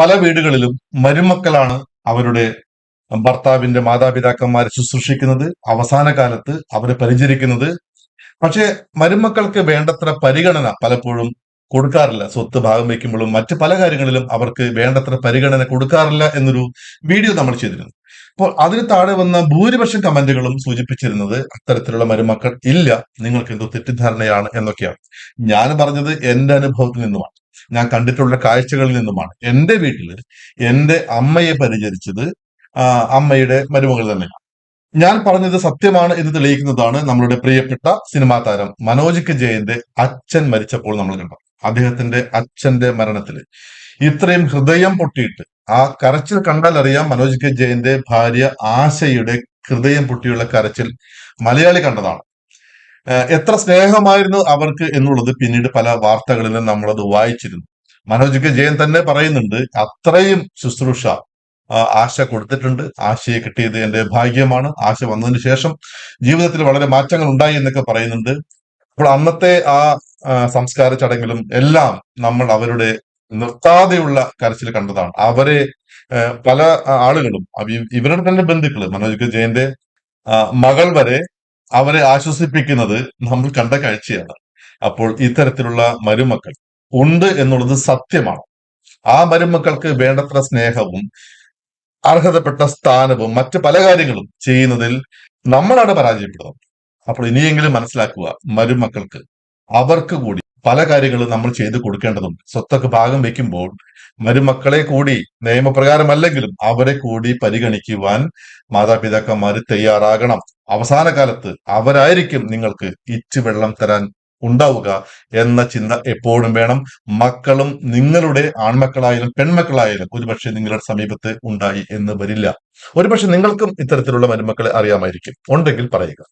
പല വീടുകളിലും മരുമക്കളാണ് അവരുടെ ഭർത്താവിന്റെ മാതാപിതാക്കന്മാരെ ശുശ്രൂഷിക്കുന്നത് അവസാന കാലത്ത് അവരെ പരിചരിക്കുന്നത്. പക്ഷേ മരുമക്കൾക്ക് വേണ്ടത്ര പരിഗണന പലപ്പോഴും കൊടുക്കാറില്ല. സ്വത്ത് ഭാഗം വയ്ക്കുമ്പോഴും മറ്റ് പല കാര്യങ്ങളിലും അവർക്ക് വേണ്ടത്ര പരിഗണന കൊടുക്കാറില്ല എന്നൊരു വീഡിയോ നമ്മൾ ചെയ്തിരുന്നു. അപ്പോൾ അതിന് താഴെ വന്ന ഭൂരിപക്ഷം കമന്റുകളും സൂചിപ്പിച്ചിരുന്നത് അത്തരത്തിലുള്ള മരുമക്കൾ ഇല്ല. നിങ്ങൾക്ക് എന്തോ തെറ്റിദ്ധാരണയാണ് എന്നൊക്കെയാണ്. ഞാൻ പറഞ്ഞത് എന്റെ അനുഭവത്തിൽ നിന്നുമാണ്. ഞാൻ കണ്ടിട്ടുള്ള കാഴ്ചകളിൽ നിന്നുമാണ്. എന്റെ വീട്ടിൽ എന്റെ അമ്മയെ പരിചരിച്ചത് അമ്മയുടെ മരുമകൾ തന്നെയാണ്. ഞാൻ പറഞ്ഞത് സത്യമാണ് എന്ന് തെളിയിക്കുന്നതാണ് നമ്മളുടെ പ്രിയപ്പെട്ട സിനിമാ താരം മനോജ് കെ ജയന്റെ അച്ഛൻ മരിച്ചപ്പോൾ നമ്മൾ കണ്ടത്. അദ്ദേഹത്തിന്റെ അച്ഛന്റെ മരണത്തിൽ ഇത്രയും ഹൃദയം പൊട്ടിയിട്ട് ആ കരച്ചിൽ കണ്ടാൽ അറിയാം മനോജ് കെ ജയന്റെ ഭാര്യ ആശയുടെ ഹൃദയം പൊട്ടിയുള്ള കരച്ചിൽ മലയാളി കണ്ടതാണ്. എത്ര സ്നേഹമായിരുന്നു അവർക്ക് എന്നുള്ളത് പിന്നീട് പല വാർത്തകളിലും നമ്മളത് വായിച്ചിരുന്നു. മനോജ് ജയൻ തന്നെ പറയുന്നുണ്ട് അത്രയും ശുശ്രൂഷ ആശ കൊടുത്തിട്ടുണ്ട്. ആശയെ കിട്ടിയത് എന്റെ ഭാഗ്യമാണ്. ആശ വന്നതിന് ശേഷം ജീവിതത്തിൽ വളരെ മാറ്റങ്ങൾ ഉണ്ടായി എന്നൊക്കെ പറയുന്നുണ്ട്. അപ്പോൾ അന്നത്തെ ആ സംസ്കാര ചടങ്ങിലും എല്ലാം നമ്മൾ അവരുടെ നിർത്താതെയുള്ള കരച്ചിൽ കണ്ടതാണ്. അവരെ പല ആളുകളും ഇവരുടെ തന്നെ ബന്ധുക്കൾ മനോജ് ജയന്റെ മകൾ വരെ അവരെ ആശ്വസിപ്പിക്കുന്നത് നമ്മൾ കണ്ട കാഴ്ചയാണ്. അപ്പോൾ ഇത്തരത്തിലുള്ള മരുമക്കൾ ഉണ്ട് എന്നുള്ളത് സത്യമാണ്. ആ മരുമക്കൾക്ക് വേണ്ടത്ര സ്നേഹവും അർഹതപ്പെട്ട സ്ഥാനവും മറ്റ് പല കാര്യങ്ങളും ചെയ്യുന്നതിൽ നമ്മളാണ് പരാജയപ്പെടുന്നത്. അപ്പോൾ ഇനിയെങ്കിലും മനസ്സിലാക്കുക മരുമക്കൾക്ക് അവർക്ക് കൂടി പല കാര്യങ്ങളും നമ്മൾ ചെയ്തു കൊടുക്കേണ്ടതുണ്ട്. സ്വത്തൊക്കെ ഭാഗം വെക്കുമ്പോൾ മരുമക്കളെ കൂടി നിയമപ്രകാരമല്ലെങ്കിലും അവരെ കൂടി പരിഗണിക്കുവാൻ മാതാപിതാക്കന്മാർ തയ്യാറാകണം. അവസാന കാലത്ത് അവരായിരിക്കും നിങ്ങൾക്ക് ഇച്ചു വെള്ളം തരാൻ ഉണ്ടാവുക എന്ന ചിന്ത എപ്പോഴും വേണം. മക്കളും നിങ്ങളുടെ ആൺമക്കളായാലും പെൺമക്കളായാലും ഒരുപക്ഷെ നിങ്ങളുടെ സമീപത്ത് ഉണ്ടായി എന്ന് വരില്ല. ഒരുപക്ഷെ നിങ്ങൾക്കും ഇത്തരത്തിലുള്ള മരുമക്കളെ അറിയാമായിരിക്കും. ഉണ്ടെങ്കിൽ പറയുക.